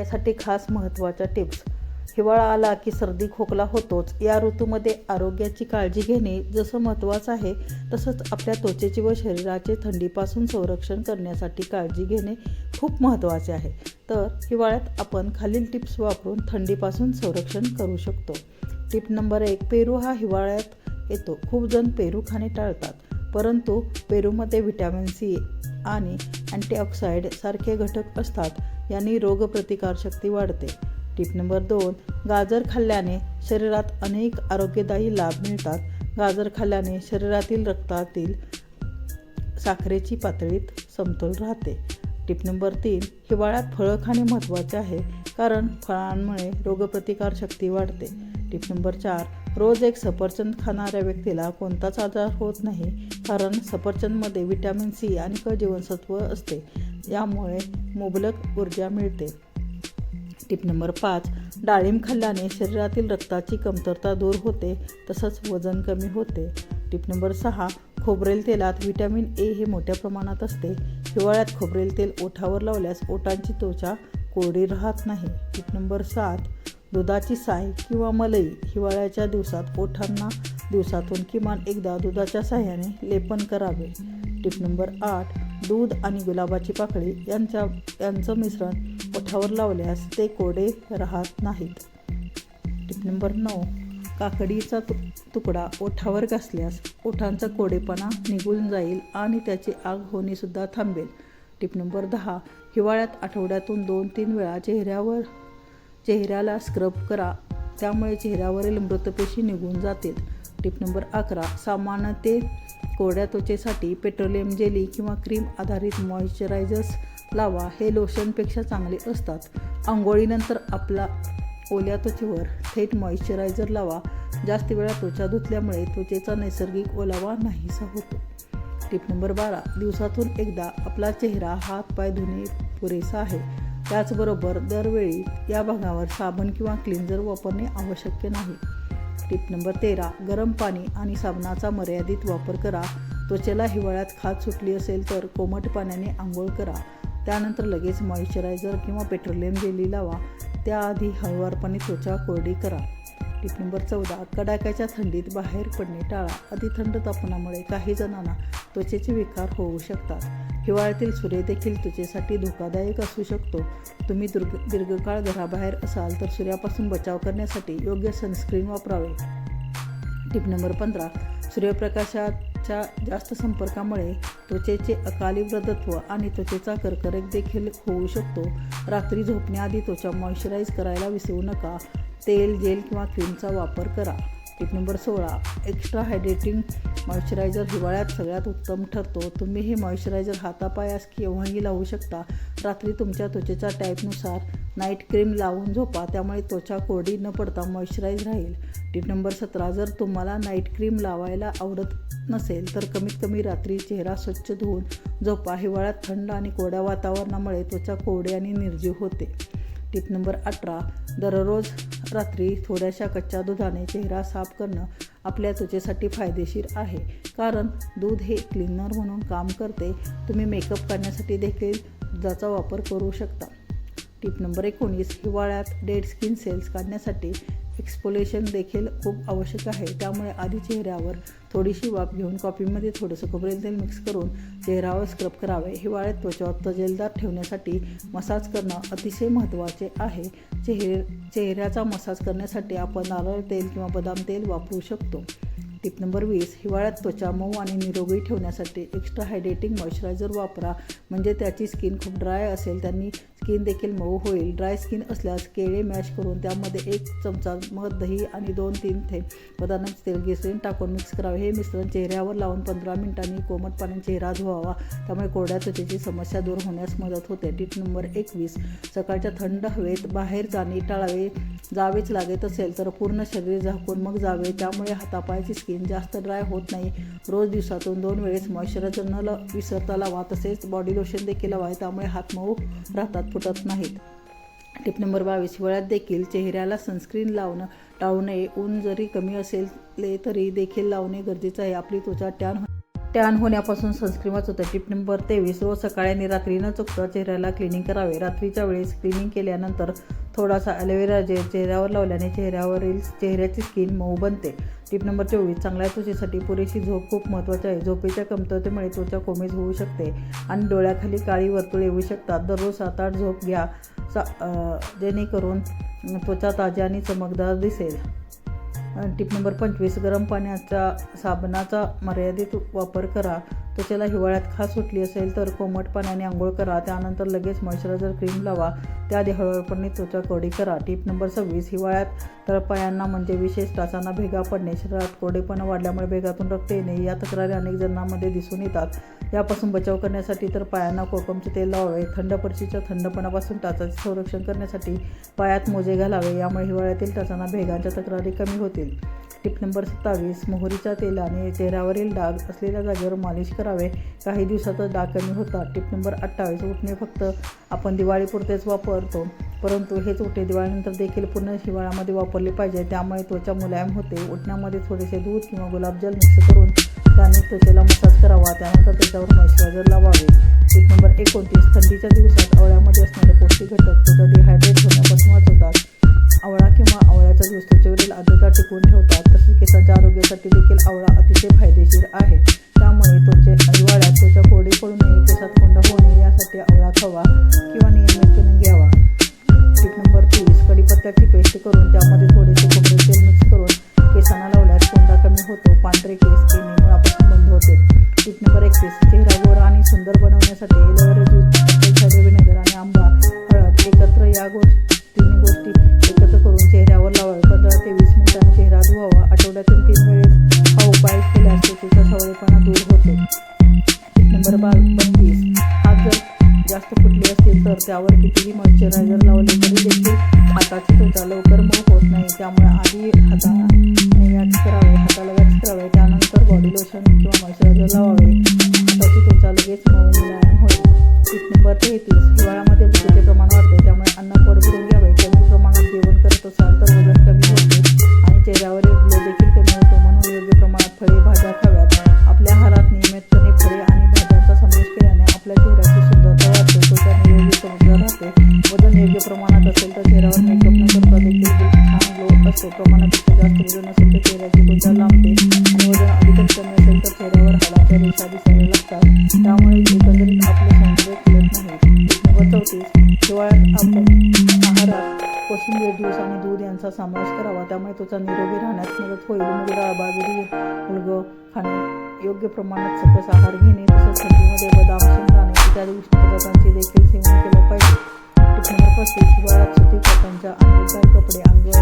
यासाठी खास महत्त्वाच्या टिप्स. हिवाळा आला की सर्दी खोकला होतोच. या ऋतूमध्ये आरोग्याची काळजी घेणे जसं महत्त्वाचं आहे तसंच आपल्या त्वचेची व शरीराचे थंडीपासून संरक्षण करण्यासाठी काळजी घेणे खूप महत्त्वाचे आहे. तर हिवाळ्यात आपण खालील टिप्स वापरून थंडीपासून संरक्षण करू शकतो. टिप नंबर एक पेरू हा हिवाळ्यात येतो. खूप जण पेरू खाणे टाळतात. परंतु पेरूमध्ये व्हिटॅमिन सी आणि अँटीऑक्साईड सारखे घटक असतात. यांनी रोगप्रतिकारशक्ती वाढते. टिप नंबर दोन गाजर खाल्ल्याने शरीरात अनेक आरोग्यदायी लाभ मिळतात. गाजर खाल्ल्याने शरीरातील रक्तातील साखरेची पातळीत समतोल राहते. टिप नंबर तीन हिवाळ्यात फळं खाणे महत्त्वाचे आहे कारण फळांमुळे रोगप्रतिकारशक्ती वाढते. टिप नंबर चार रोज एक सफरचंद खाणाऱ्या व्यक्तीला कोणताच आजार होत नाही कारण सफरचंदमध्ये व्हिटॅमिन सी आणि क जीवनसत्व असते. यामुळे मुबलक ऊर्जा मिळते. टिप नंबर पाच डाळिंब खाल्ल्याने शरीरातील रक्ताची कमतरता दूर होते तसंच वजन कमी होते. टिप नंबर सहा खोबरेल तेलात व्हिटॅमिन ए हे मोठ्या प्रमाणात असते. हिवाळ्यात खोबरेल तेल ओठावर लावल्यास ओठांची त्वचा कोरडी राहत नाही. टिप नंबर सात दुधाची साय किंवा मलई हिवाळ्याच्या दिवसात ओठांना दिवसातून किमान एकदा दुधाच्या साह्याने लेपन करावे. टिप नंबर आठ दूध आणि गुलाबाची पाकळी यांच्या यांचं मिश्रण ओठावर लावल्यास ते कोडे राहत नाहीत. टिप नंबर नऊ. काकडीचा तु तुकडा ओठावर घासल्यास ओठांचा कोडेपणा निघून जाईल आणि त्याची आग होणेसुद्धा थांबेल. टिप नंबर दहा. हिवाळ्यात आठवड्यातून दोन तीन वेळा चेहऱ्यावर चेहऱ्याला स्क्रब करा. त्यामुळे चेहऱ्यावरील मृतपेशी निघून जातील. टिप नंबर अकरा. सामान्यते कोरड्या त्वचेसाठी पेट्रोलियम जेली किंवा क्रीम आधारित मॉइश्चरायझर्स लावा हे लोशनपेक्षा चांगले असतात. आंघोळीनंतर आपला ओल्या त्वचेवर थेट मॉइश्चरायझर लावा. जास्त वेळा त्वचा धुतल्यामुळे त्वचेचा नैसर्गिक ओलावा नाहीसा होतो. टिप नंबर बारा. दिवसातून एकदा आपला चेहरा हात पाय धुणे पुरेसा आहे. त्याचबरोबर दरवेळी या भागावर साबण किंवा क्लिन्झर वापरणे आवश्यक नाही. टिप नंबर तेरा गरम पाणी आणि साबणाचा मर्यादित वापर करा. त्वचेला हिवाळ्यात खाज सुटली असेल तर कोमट पाण्याने आंघोळ करा. त्यानंतर लगेच मॉइश्चरायझर किंवा पेट्रोलियम जेली लावा. त्याआधी हळुवारपणे त्वचा कोरडी करा. टिप नंबर चौदा कडाक्याच्या थंडीत बाहेर पडणे टाळा. अतिथंड तापमानामुळे काही जणांना त्वचेचे विकार होऊ शकतात. हिवाळ्यातील सूर्य देखील त्वचेसाठी धोकादायक असू शकतो. तुम्ही दुर्ग दीर्घकाळ घराबाहेर असाल तर सूर्यापासून बचाव करण्यासाठी योग्य सनस्क्रीन वापरावे. टिप नंबर पंधरा. सूर्यप्रकाशाच्या जास्त संपर्कामुळे त्वचेचे अकाली वृद्धत्व आणि त्वचेचा कर्करेक देखील होऊ शकतो. रात्री झोपण्याआधी त्वचा मॉइश्चराईज करायला विसरू नका. तेल जेल किंवा क्रीमचा वापर करा. टिप नंबर सोळा. एक्स्ट्रा हायड्रेटिंग मॉइश्चरायझर हिवाळ्यात सगळ्यात उत्तम ठरतो. तुम्ही हे मॉइश्चरायझर हातापायास केव्हाही लावू शकता. रात्री तुमच्या त्वचेच्या टाईपनुसार नाईट क्रीम लावून झोपा. त्यामुळे त्वचा कोरडी न पडता मॉइश्चराईज राहील. टिप नंबर सतरा. जर तुम्हाला नाईट क्रीम लावायला आवडत नसेल तर कमीत कमी रात्री चेहरा स्वच्छ धुवून झोपा. हिवाळ्यात थंड आणि कोरड्या वातावरणामुळे त्वचा कोरडी आणि निर्जीव होते. टिप नंबर अठरा. दररोज रात्री थोड्याशा कच्च्या दुधाने चेहरा साफ करणं आपल्या त्वचेसाठी फायदेशीर आहे. कारण दूध हे क्लीनर म्हणून काम करते. तुम्ही मेकअप करण्यासाठी देखील दुधाचा वापर करू शकता. टिप नंबर एकोणीस. हिवाळ्यात डेड स्किन सेल्स काढण्यासाठी एक्सपोलेशन देखील खूप आवश्यक आहे. त्यामुळे आधी चेहऱ्यावर थोडीशी वाफ घेऊन कॉफीमध्ये थोडंसं खोबरेल तेल मिक्स करून चेहऱ्यावर स्क्रब करावे. हिवाळ्यात त्वचा तजेलदार ठेवण्यासाठी मसाज करणं अतिशय महत्त्वाचे आहे. चेहरे चेहऱ्याचा मसाज करण्यासाठी आपण नारळ तेल किंवा बदाम तेल वापरू शकतो. टिप नंबर वीस हिवाळ्यात त्वचा मऊ आणि निरोगी ठेवण्यासाठी एक्स्ट्रा हायड्रेटिंग मॉइश्चरायझर वापरा. म्हणजे त्याची स्किन खूप ड्राय असेल त्यांनी स्किन देखील मऊ होईल. ड्राय स्किन असल्यास केळे मॅश करून त्यामध्ये एक चमचा मध दही आणि दोन तीन थेंब बदामाचे तेल घेसून टाकून मिक्स करावे. हे मिश्रण चेहऱ्यावर लावून पंधरा मिनिटांनी कोमट पाण्याने चेहरा धुवावा. त्यामुळे कोरड्या त्वचेची समस्या दूर होण्यास मदत होते. टिप नंबर एकवीस सकाळच्या थंड हवेत बाहेर जाणे टाळावे. जावेच लागत असेल तर पूर्ण शरीर झाकून मग जावे. त्यामुळे हातापायाची स्किन जास्त ड्राय होत नाही. रोज दिवसातून दोन वेळेस मॉइश्चरायझर न ल विसरता लावा तसेच बॉडी लोशन देखील लावावे त्यामुळे हात मऊ राहतात फुटत नाहीत. टिप नंबर बावीस. हिवाळ्यात देखील चेहऱ्याला सनस्क्रीन लावणं टाळू नये ऊन जरी कमी असेल तरी देखील लावणे गरजेचं आहे. आपली त्वचा टॅन टॅन होण्यापासून सनस्क्रीन वाचवतं टिप नंबर तेवीस. रोज सकाळी आणि रात्री न चुकता चेहऱ्याला क्लिनिंग करावे. रात्रीच्या वेळेस क्लिनिंग केल्यानंतर थोडासा ॲलोवेरा जेल चेहऱ्यावर लावल्याने चेहऱ्यावरील चेहऱ्याची स्किन मऊ बनते. टिप नंबर चोवीस. चांगल्या त्वचेसाठी पुरेशी झोप खूप महत्त्वाची आहे. झोपेच्या कमतरतेमुळे त्वचा कोमेज होऊ शकते आणि डोळ्याखाली काळी वर्तुळ येऊ शकतात. दररोज सात आठ झोप घ्या. सा जेणेकरून त्वचा ताजी आणि चमकदार दिसेल. टिप नंबर पंचवीस. गरम पाण्याचा साबणाचा मर्यादित वापर करा. त्वचेला हिवाळ्यात खास सुटली असेल तर कोमट पाण्याने आंघोळ करा. त्यानंतर लगेच मॉइश्चरायझर क्रीम लावा. त्याआधी हळूहळूपणे त्वचा कोरडी करा. टिप नंबर सव्वीस हिवाळ्यात तळपायांना म्हणजे विशेष टाचांना भेगा पडणे. शरीरात कोरडेपणा वाढल्यामुळे भेगातून रक्त येणे. या तक्रारी अनेक जणांमध्ये दिसून येतात. यापासून बचाव करण्यासाठी तर पायांना कोकमचे तेल लावावे. थंड पडशीच्या थंडपणापासून टाचाचे संरक्षण करण्यासाठी पायात मोजे घालावे. यामुळे हिवाळ्यातील टाचांना भेगांच्या तक्रारी कमी होतील. टिप नंबर सत्तावीस मोहरीच्या तेलाने चेहऱ्यावरील डाग असलेल्या जागेवर मालिश करावे. काही दिवसातच डाग कमी होतात टिप नंबर अठ्ठावीस. उठणे फक्त आपण दिवाळीपुरतेच वापरतो. परंतु हेच उठे दिवाळीनंतर देखील पूर्ण हिवाळ्यामध्ये वापरले पाहिजे. त्यामुळे त्वचा मुलायम होते. उठण्यामध्ये थोडेसे दूध किंवा गुलाबजल मिक्स करून त्याने त्वचेला मसाज करावा. त्यानंतर त्याच्यावर मॉइश्चरायझर लावावे. टिप नंबर एकोणतीस. थंडीच्या दिवसात आवळ्यामध्ये असणारे पौष्टिक घटक त्वचा डिहायड्रेट होण्यापासून वाचवतात. आवळा किंवा आवळ्याचा ज्यूस त्वचेवरील आर्द्रता टिकवून ठेवतात तसेच केसांच्या आरोग्यासाठी देखील आवळा अतिशय फायदेशीर आहे. त्यामुळे त्वचे हिवाळ्यात त्वचा कोरडी पडू नये केसात कोंडा होऊ नये यासाठी आवळा खावा किंवा नियमितपणे घ्यावा. टिप नंबर तीस कडीपत्त्याची पेस्ट करून त्या असतील तर त्यावर कितीही मॉइश्चरायझर लावले तरी देखील हाताची त्वचा लवकर मऊ होत नाही. त्यामुळे आधी हाताने वॅक्स करावे हाताला वॅक्स करावे. त्यानंतर बॉडी लोशन किंवा मॉइश्चरायझर लावावे. हाताची त्वचा लगेच मऊ मुलायम होईल. टिप नंबर तेहतीस हिवाळ्यामध्ये भुकेचे प्रमाण योग्य असेल तर चेहऱ्यावर मेकअप न करता देखील छान ग्लो असतो प्रमाणापेक्षा जास्त वजन असेल तर चेहऱ्याची त्वचा लांबते आणि वजन अधिकच कमी असेल तर चेहऱ्यावर हाडाच्या रेषा दिसायला लागतात त्यामुळे एकंदरीत आपले सौंदर्य खुलत नाही नंबर चौतीस हिवाळ्यात आपण आहारात कोशिंबीर ज्यूस आणि दूध यांचा समावेश करावा त्यामुळे त्वचा निरोगी राहण्यास मदत होईल मूग डाळ बाजरी मुलगं खाणे योग्य प्रमाणात सकस आहार घेणे तसंच थंडीमध्ये बदाम शेंगदाणे इत्यादी उष्ण पदार्थांचे देखील सेवन केलं पाहिजे टिप नंबर पस्तीस हिवाळ्यात सुती कॉटनच्या आणि उबदार कपडे अंग